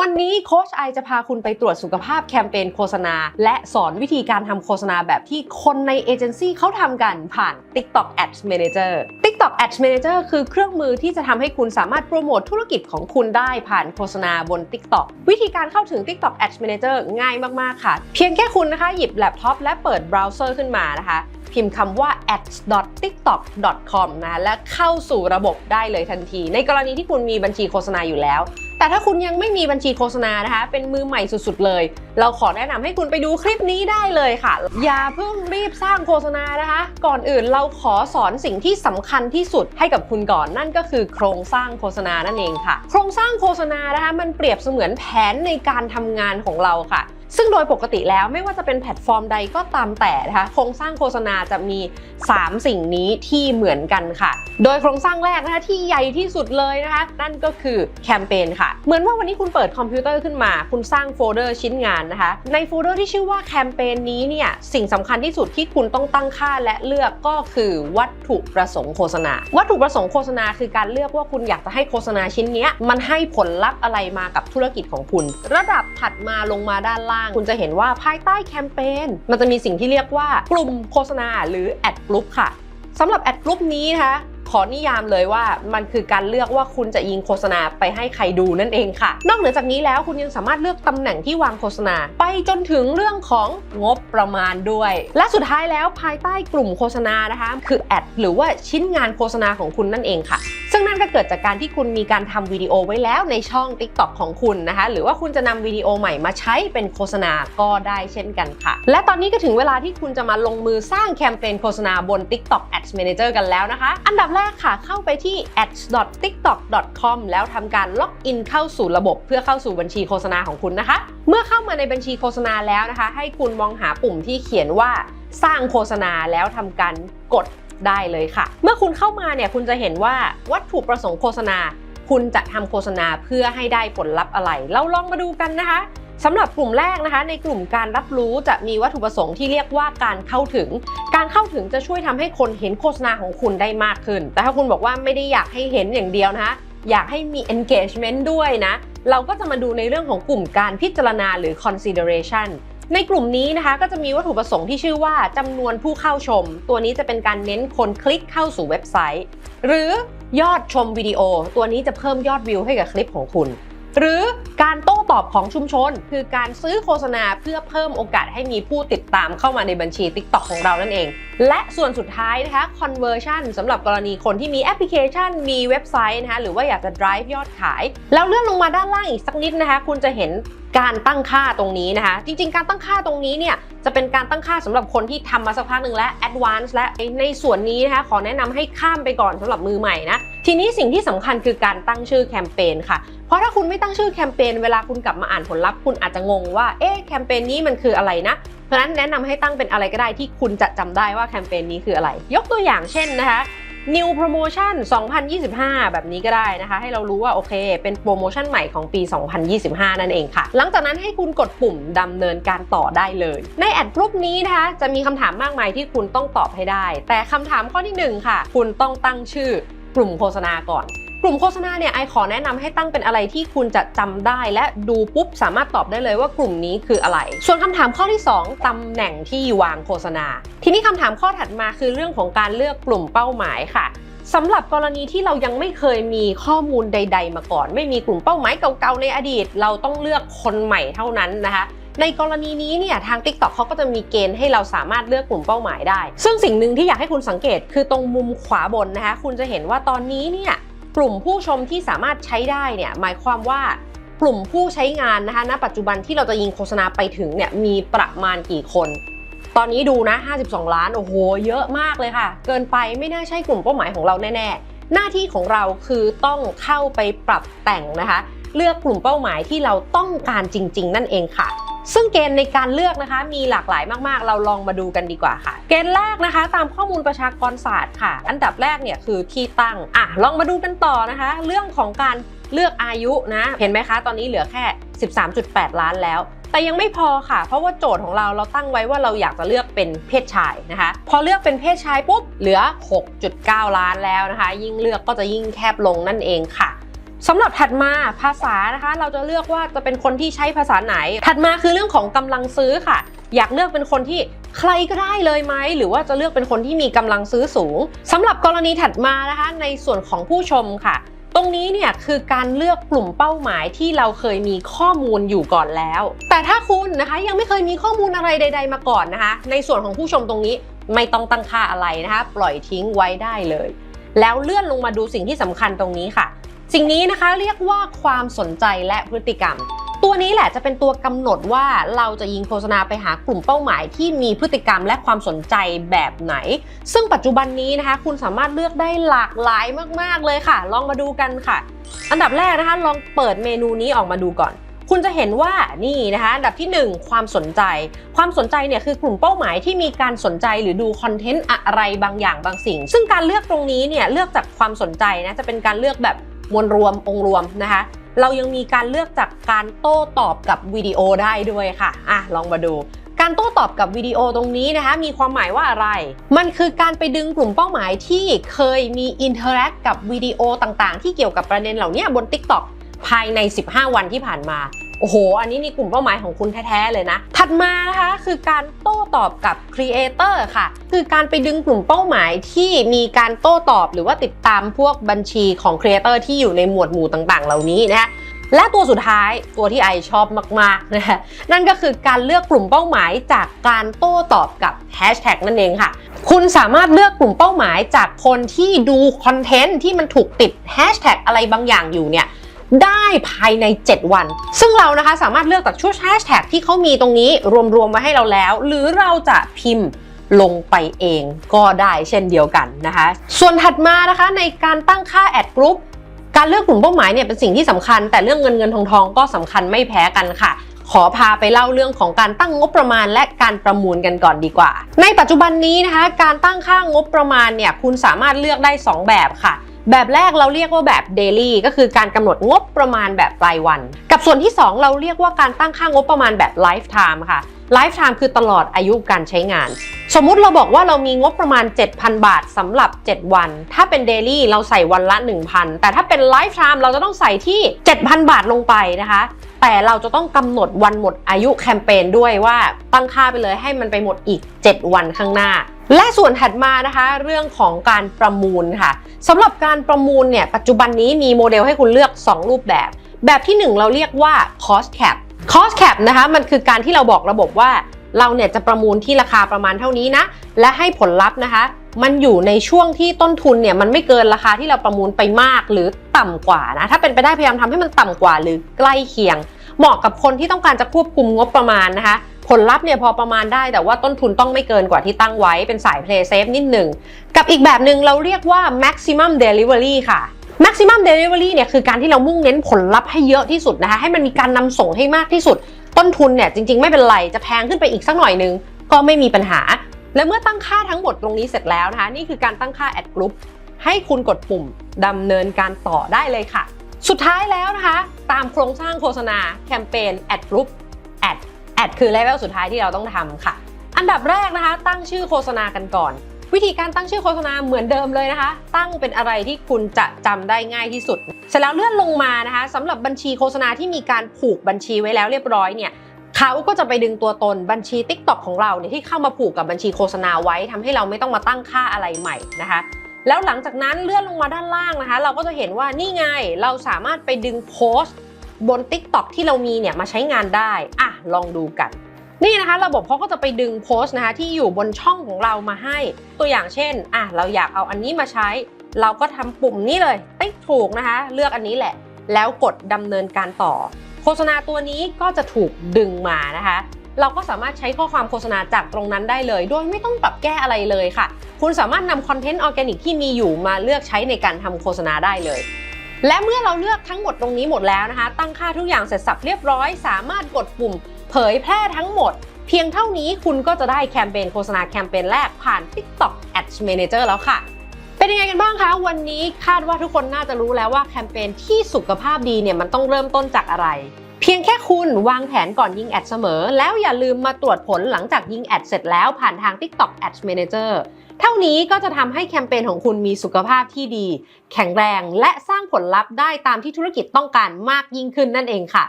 วันนี้โค้ชไอจะพาคุณไปตรวจสุขภาพแคมเปญโฆษณา และสอนวิธีการทำโฆษณาแบบที่คนในเอเจนซี่เขาทำกันผ่าน TikTok Ads Manager TikTok Ads Manager คือเครื่องมือที่จะทำให้คุณสามารถโปรโมทธุรกิจของคุณได้ผ่านโฆษณาบน TikTok วิธีการเข้าถึง TikTok Ads Manager ง่ายมากๆค่ะ เพียงแค่คุณนะคะหยิบแล็ปท็อปและเปิดเบราว์เซอร์ขึ้นมานะคะพิมพ์คำว่า ads.tiktok.com นะคะและเข้าสู่ระบบได้เลยทันที ในกรณีที่คุณมีบัญชีโฆษณาอยู่แล้ว แต่ถ้าคุณยังไม่มีบัญชีโฆษณานะคะ เป็นมือใหม่สุดๆเลย เราขอแนะนำให้คุณไปดูคลิปนี้ได้เลยค่ะ อย่าเพิ่งรีบสร้างโฆษณานะคะ ก่อนอื่นเราขอสอนสิ่งที่สำคัญที่สุดให้กับคุณก่อนนั่นก็คือโครงสร้างโฆษณานั่นเองค่ะ โครงสร้างโฆษณานะคะมันเปรียบเสมือนแผนในการทำงานของเราค่ะ ซึ่งโดยปกติแล้วไม่ว่าจะเป็นแพลตฟอร์มใดก็ตามแต่นะคะโครงสร้างโฆษณาจะมี 3 สิ่งนี้ที่เหมือนกันค่ะ โดยโครงสร้างแรกนะคะที่ใหญ่ที่สุดเลยนะคะ นั่นก็คือแคมเปญค่ะ เหมือนว่าวันนี้คุณเปิดคอมพิวเตอร์ขึ้นมา คุณสร้างโฟลเดอร์ชิ้นงานนะคะ ในโฟลเดอร์ที่ชื่อว่าแคมเปญนี้เนี่ยสิ่งสำคัญที่สุดที่คุณต้องตั้งค่าและเลือกก็คือวัตถุประสงค์โฆษณา วัตถุประสงค์โฆษณาคือการเลือกว่าคุณอยากจะให้โฆษณาชิ้นนี้มันให้ผลลัพธ์อะไรมากับธุรกิจของคุณ ระดับถัดมาลงมาด้านล่างคุณจะเห็นว่าภายใต้แคมเปญมันจะมีสิ่งที่เรียกว่ากลุ่มโฆษณาหรือแอดกลุ่มค่ะสำหรับแอดกลุ่มนี้นะคะขอนิยามเลยว่ามันคือการเลือกว่าคุณจะยิงโฆษณาไปให้ใครดูนั่นเองค่ะ นอกเหนือจากนี้แล้วคุณยังสามารถเลือกตำแหน่งที่วางโฆษณา ไปจนถึงเรื่องของงบประมาณด้วย และสุดท้ายแล้วภายใต้กลุ่มโฆษณานะคะ คือแอดหรือว่าชิ้นงานโฆษณาของคุณนั่นเองค่ะ ซึ่งนั่นก็เกิดจากการที่คุณมีการทำวิดีโอไว้แล้วในช่อง TikTok ของคุณนะคะ หรือว่าคุณจะนำวิดีโอใหม่มาใช้เป็นโฆษณาก็ได้เช่นกันค่ะ และตอนนี้ก็ถึงเวลาที่คุณจะมาลงมือสร้างแคมเปญโฆษณาบน TikTok Ads Manager กันแล้วนะคะ อันดับแรกค่ะเข้าไปที่ ads.tiktok.com แล้วทำการล็อกอินเข้าสู่ระบบเพื่อเข้าสู่บัญชีโฆษณาของคุณนะคะ เมื่อเข้ามาในบัญชีโฆษณาแล้วนะคะ ให้คุณมองหาปุ่มที่เขียนว่าสร้างโฆษณาแล้วทำการกด ได้เลยค่ะ เมื่อคุณเข้ามาเนี่ยคุณจะเห็นว่าวัตถุประสงค์โฆษณา คุณจะทำโฆษณาเพื่อให้ได้ผลลัพธ์อะไร เราลองมาดูกันนะคะสำหรับกลุ่มแรกนะคะ ในกลุ่มการรับรู้จะมีวัตถุประสงค์ที่เรียกว่าการเข้าถึง การเข้าถึงจะช่วยทำให้คนเห็นโฆษณาของคุณได้มากขึ้น แต่ถ้าคุณบอกว่าไม่ได้อยากให้เห็นอย่างเดียวนะคะอยากให้มี engagement ด้วยนะ เราก็จะมาดูในเรื่องของกลุ่มการพิจารณาหรือ consideration ในกลุ่มนี้นะคะก็จะมีวัตถุประสงค์ที่ชื่อว่าจำนวนผู้เข้าชม ตัวนี้จะเป็นการเน้นคนคลิกเข้าสู่เว็บไซต์ หรือยอดชมวิดีโอ ตัวนี้จะเพิ่มยอดวิวให้กับคลิปของคุณ หรือการโต้ อบของชุมชน คือการซื้อโฆษณาเพื่อเพิ่มโอกาสให้มีผู้ติดตามเข้ามาในบัญชี TikTok ของเรานั่นเอง และส่วนสุดท้ายนะคะ conversion สำหรับกรณีคนที่มีแอปพลิเคชัน มีเว็บไซต์นะคะหรือว่าอยากจะ drive ยอดขาย แล้วเลื่อนลงมาด้านล่างอีกสักนิดนะคะ คุณจะเห็นการตั้งค่าตรงนี้นะคะ จริง ๆ การตั้งค่าตรงนี้เนี่ยจะเป็นการตั้งค่าสำหรับคนที่ทำมาสักพักหนึ่งและ advance และในส่วนนี้นะคะขอแนะนำให้ข้ามไปก่อนสำหรับมือใหม่นะ ทีนี้สิ่งที่สำคัญคือการตั้งชื่อแคมเปญค่ะ เพราะถ้าคุณไม่ตั้งชื่อแคมเปญเวลาคุณกลับมาอ่านผลลัพธ์คุณอาจจะงงว่า เอ๊ะแคมเปญนี้มันคืออะไรนะ เพราะฉะนั้นแนะนำให้ตั้งเป็นอะไรก็ได้ที่คุณจะจำได้ว่าแคมเปญนี้คืออะไร ยกตัวอย่างเช่นนะคะ New Promotion 2025 แบบนี้ก็ได้นะคะ ให้เรารู้ว่าโอเค เป็นโปรโมชั่นใหม่ของปี 2025 นั่นเองค่ะ หลังจากนั้นให้คุณกดปุ่มดำเนินการต่อได้เลย ในแอดกรุ๊ปนี้นะคะ จะมีคำถามมากมายที่คุณต้องตอบให้ได้ แต่คำถามข้อที่หนึ่งค่ะ คุณต้องตั้งชื่อกลุ่มโฆษณาก่อน กลุ่มโฆษณาเนี่ยไอขอแนะนำให้ตั้งเป็นอะไรที่คุณจะจำได้ และดูปุ๊บสามารถตอบได้เลยว่ากลุ่มนี้คืออะไร ส่วนคำถามข้อที่ 2ตำแหน่งที่วางโฆษณา ทีนี้คำถามข้อถัดมาคือเรื่องของการเลือกกลุ่มเป้าหมายค่ะสำหรับกรณีที่เรายังไม่เคยมีข้อมูลใด ๆ มาก่อน ไม่มีกลุ่มเป้าหมายเก่าๆในอดีต เราต้องเลือกคนใหม่เท่านั้นนะคะในกรณีนี้เนี่ยทาง TikTok เขาก็จะมีเกณฑ์ให้เราสามารถเลือกกลุ่มเป้าหมายได้ ซึ่งสิ่งหนึ่งที่อยากให้คุณสังเกตคือตรงมุมขวาบนนะคะ คุณจะเห็นว่าตอนนี้เนี่ย กลุ่มผู้ชมที่สามารถใช้ได้เนี่ยหมายความว่ากลุ่มผู้ใช้งานนะคะณปัจจุบันที่เราจะยิงโฆษณาไปถึงเนี่ยมีประมาณกี่คน ตอนนี้ดูนะ 52 ล้าน โอ้โห เยอะมากเลยค่ะ เกินไปไม่น่าใช่กลุ่มเป้าหมายของเราแน่ ๆ หน้าที่ของเราคือต้องเข้าไปปรับแต่งนะคะ เลือกกลุ่มเป้าหมายที่เราต้องการจริง ๆ นั่นเองค่ะ ซึ่งเกณฑ์ในการเลือกนะคะ มีหลากหลายมากๆ เราลองมาดูกันดีกว่าค่ะ เกณฑ์แรกนะคะ ตามข้อมูลประชากรศาสตร์ค่ะ อันดับแรกเนี่ยคือที่ตั้งอะลองมาดูกันต่อนะคะ เรื่องของการเลือกอายุนะ เห็นไหมคะ ตอนนี้เหลือแค่ 13.8 ล้านแล้ว แต่ยังไม่พอค่ะ เพราะว่าโจทย์ของเราเราตั้งไว้ว่าเราอยากจะเลือกเป็นเพศชายนะคะ พอเลือกเป็นเพศชายปุ๊บเหลือ 6.9 ล้านแล้วนะคะ ยิ่งเลือกก็จะยิ่งแคบลงนั่นเองค่ะ สำหรับถัดมาภาษานะคะ เราจะเลือกว่าจะเป็นคนที่ใช้ภาษาไหน ถัดมาคือเรื่องของกำลังซื้อค่ะ อยากเลือกเป็นคนที่ใครก็ได้เลยไหมหรือว่าจะเลือกเป็นคนที่มีกำลังซื้อสูงสำหรับกรณีถัดมานะคะ ในส่วนของผู้ชมค่ะ ตรงนี้เนี่ยคือการเลือกกลุ่มเป้าหมายที่เราเคยมีข้อมูลอยู่ก่อนแล้ว แต่ถ้าคุณนะคะยังไม่เคยมีข้อมูลอะไรใด ๆ มาก่อนนะคะ ในส่วนของผู้ชมตรงนี้ไม่ต้องตั้งค่าอะไรนะคะ ปล่อยทิ้งไว้ได้เลย แล้วเลื่อนลงมาดูสิ่งที่สำคัญตรงนี้ค่ะ สิ่งนี้นะคะเรียกว่าความสนใจและพฤติกรรม ตัวนี้แหละจะเป็นตัวกำหนดว่าเราจะยิงโฆษณาไปหากลุ่มเป้าหมายที่มีพฤติกรรมและความสนใจแบบไหน ซึ่งปัจจุบันนี้นะคะ คุณสามารถเลือกได้หลากหลายมากๆเลยค่ะ ลองมาดูกันค่ะ อันดับแรกนะคะ ลองเปิดเมนูนี้ออกมาดูก่อนคุณจะเห็นว่านี่นะคะอันดับที่ 1 ความสนใจ ความสนใจเนี่ยคือกลุ่มเป้าหมายที่มีการสนใจหรือดูคอนเทนต์อะไรบางอย่างบางสิ่ง ซึ่งการเลือกตรงนี้เนี่ยเลือกจากความสนใจนะจะเป็นการเลือกแบบ มวลรวมองค์รวมนะคะ เรายังมีการเลือกจากการโต้ตอบกับวิดีโอได้ด้วยค่ะอะลองมาดูการโต้ตอบกับวิดีโอตรงนี้นะคะมีความหมายว่าอะไร มันคือการไปดึงกลุ่มเป้าหมายที่เคยมีอินเทอร์แอคกับวิดีโอต่างๆ ที่เกี่ยวกับประเด็นเหล่านี้บน TikTok ภายใน 15 วันที่ผ่านมา โอ้โห อันนี้นี่กลุ่มเป้าหมายของคุณแท้ๆเลยนะ ถัดมานะคะคือการโต้ตอบกับครีเอเตอร์ค่ะ คือการไปดึงกลุ่มเป้าหมายที่มีการโต้ตอบหรือว่าติดตามพวกบัญชีของครีเอเตอร์ที่อยู่ในหมวดหมู่ต่างๆ เหล่านี้นะคะและตัวสุดท้ายตัวที่ไอชอบมากๆนะคะนั่นก็คือการเลือกกลุ่มเป้าหมายจากการโต้ตอบกับแฮชแท็กนั่นเองค่ะ คุณสามารถเลือกกลุ่มเป้าหมายจากคนที่ดูคอนเทนต์ที่มันถูกติดแฮชแท็กอะไรบางอย่างอยู่เนี่ย ได้ภายใน 7 วัน ซึ่งเรานะคะสามารถเลือกจากชุดแฮชแท็กที่เขามีตรงนี้รวมๆไว้ให้เราแล้ว หรือเราจะพิมพ์ลงไปเองก็ได้เช่นเดียวกันนะคะ ส่วนถัดมานะคะในการตั้งค่าแอดกรุ๊ปการเลือกกลุ่มเป้าหมายเนี่ยเป็นสิ่งที่สำคัญ แต่เรื่องเงินเงินทองทองก็สำคัญไม่แพ้กันค่ะ ขอพาไปเล่าเรื่องของการตั้งงบประมาณ และการประมูลกันก่อนดีกว่า ในปัจจุบันนี้นะคะ การตั้งค่างบประมาณเนี่ยคุณสามารถเลือกได้ 2 แบบค่ะ แบบแรกเราเรียกว่าแบบ daily ก็คือการกำหนดงบประมาณแบบรายวัน กับส่วนที่ 2 เราเรียกว่าการตั้งค่างบประมาณแบบ lifetime ค่ะ lifetime คือตลอดอายุการใช้งาน สมมุติเราบอกว่าเรามีงบประมาณ 7,000 บาทสำหรับ 7 วัน ถ้าเป็น daily เราใส่วันละ 1,000 แต่ถ้าเป็น lifetime เราจะต้องใส่ที่ 7,000 บาทลงไปนะคะ แต่เราจะต้องกำหนดวันหมดอายุแคมเปญด้วยว่าตั้งค่าไปเลยให้มันไปหมดอีก 7 วันข้างหน้า และส่วนถัดมานะคะเรื่องของการประมูลค่ะสำหรับการประมูลเนี่ยปัจจุบันนี้มีโมเดลให้คุณเลือก 2 รูปแบบ แบบที่ 1 เราเรียกว่า cost cap cost cap นะคะมันคือการที่เราบอกระบบว่าเราเนี่ยจะประมูลที่ราคาประมาณเท่านี้นะ และให้ผลลัพธ์นะคะ มันอยู่ในช่วงที่ต้นทุนเนี่ยมันไม่เกินราคาที่เราประมูลไปมากหรือต่ำกว่านะถ้าเป็นไปได้พยายามทำให้มันต่ำกว่าหรือใกล้เคียง เหมาะกับคนที่ต้องการจะควบคุมงบประมาณนะคะผลลัพธ์เนี่ยพอประมาณได้แต่ว่าต้นทุนต้องไม่เกินกว่าที่ตั้งไว้เป็นสาย play safe นิดหนึ่ง กับอีกแบบหนึ่งเราเรียกว่า maximum delivery ค่ะ maximum delivery เนี่ยคือการที่เรามุ่งเน้นผลลัพธ์ให้เยอะที่สุดนะคะให้มันมีการนำส่งให้มากที่สุด ต้นทุนเนี่ยจริง ๆ ไม่เป็นไร จะแพงขึ้นไปอีกสักหน่อยนึง ก็ไม่มีปัญหา และเมื่อตั้งค่าทั้งหมดตรงนี้เสร็จแล้วนะคะนี่คือการตั้งค่า Ad Group ให้คุณกดปุ่มดำเนินการต่อได้เลยค่ะ สุดท้ายแล้วนะคะ ตามโครงสร้างโฆษณาแคมเปญ Ad Group Ad Ad คือเลเวลสุดท้ายที่เราต้องทำค่ะ อันดับแรกนะคะ ตั้งชื่อโฆษณากันก่อน วิธีการตั้งชื่อโฆษณาเหมือนเดิมเลยนะคะ ตั้งเป็นอะไรที่คุณจะจำได้ง่ายที่สุด เสร็จแล้วเลื่อนลงมานะคะสำหรับบัญชีโฆษณาที่มีการผูกบัญชีไว้แล้วเรียบร้อยเนี่ยเขาก็จะไปดึงตัวตนบัญชี TikTok ของเราเนี่ยที่เข้ามาผูกกับบัญชีโฆษณาไว้ทำให้เราไม่ต้องมาตั้งค่าอะไรใหม่นะคะ แล้วหลังจากนั้นเลื่อนลงมาด้านล่างนะคะ เราก็จะเห็นว่านี่ไงเราสามารถไปดึงโพสต์บน TikTok ที่เรามีเนี่ยมาใช้งานได้อะลองดูกัน นี่นะคะ ระบบเขาก็จะไปดึงโพสต์นะคะที่อยู่บนช่องของเรามาให้ ตัวอย่างเช่นอะเราอยากเอาอันนี้มาใช้ เราก็ทำปุ่มนี้เลยติ๊กถูกนะคะ เลือกอันนี้แหละ แล้วกดดำเนินการต่อ โฆษณาตัวนี้ก็จะถูกดึงมานะคะ เราก็สามารถใช้ข้อความโฆษณาจากตรงนั้นได้เลย โดยไม่ต้องปรับแก้อะไรเลยค่ะ คุณสามารถนำคอนเทนต์ออร์แกนิกที่มีอยู่มาเลือกใช้ในการทำโฆษณาได้เลยและเมื่อเราเลือกทั้งหมดตรงนี้หมดแล้วนะคะ ตั้งค่าทุกอย่างเสร็จสับเรียบร้อย สามารถกดปุ่ม เผยแพร่ทั้งหมด เพียงเท่านี้คุณก็จะได้แคมเปญโฆษณาแคมเปญแรกผ่าน TikTok Ads Manager แล้วค่ะ เป็นยังไงกันบ้างคะ วันนี้คาดว่าทุกคนน่าจะรู้แล้วว่าแคมเปญที่สุขภาพดีเนี่ยมันต้องเริ่มต้นจากอะไร พียงแค่คุณวางแผนก่อนยิงแอดเสมอ แล้วอย่าลืมมาตรวจผลหลังจากยิงแอดเสร็จแล้วผ่านทาง TikTok Ads Manager เท่านี้ก็จะทำให้แคมเปญของคุณมีสุขภาพที่ดี แข็งแรงและสร้างผลลัพธ์ได้ตามที่ธุรกิจต้องการมากยิ่งขึ้นนั่นเองค่ะ